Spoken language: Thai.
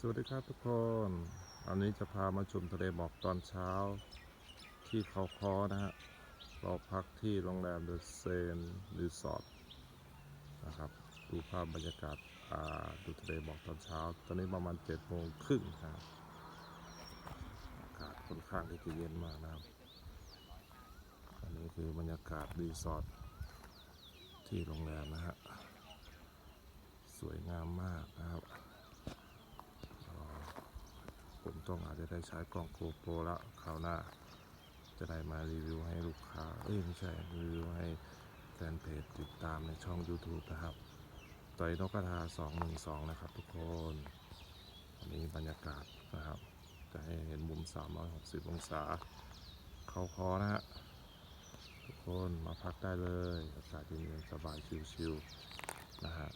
สวัสดีครับทุกคน อันนี้จะพามาชมทะเลหมอกตอนเช้า ที่เขาคอนะฮะ เราพักที่โรงแรมเดอะเซนรีสอร์ทนะครับ ดูภาพบรรยากาศาดูทะเลหมอกตอนเช้า ตอนนี้ประมาณเจ็ดโมงครึ่งครับอากาศค่อนข้างที่จะเย็นมากนะครับ อันนี้คือบรรยากาศรีสอร์ทที่โรงแรมนะฮะ สวยงามมากนะครับ ผม ต้องอาจจะได้ใช้กล้องโกโปรแล้วคราวหน้า จะได้มารีวิวให้ลูกค้า เอ้ยไม่ใช่รีวิวให้แฟนเพจติดตามในช่อง YouTube นะครับ ต่อยนกกระทา 212 นะครับทุกคนอันนี้บรรยากาศนะครับ จะให้เห็นมุม 360 องศา เขาคอนะฮะทุกคนมาพักได้เลย อากาศเย็นๆสบายชิวๆนะฮะ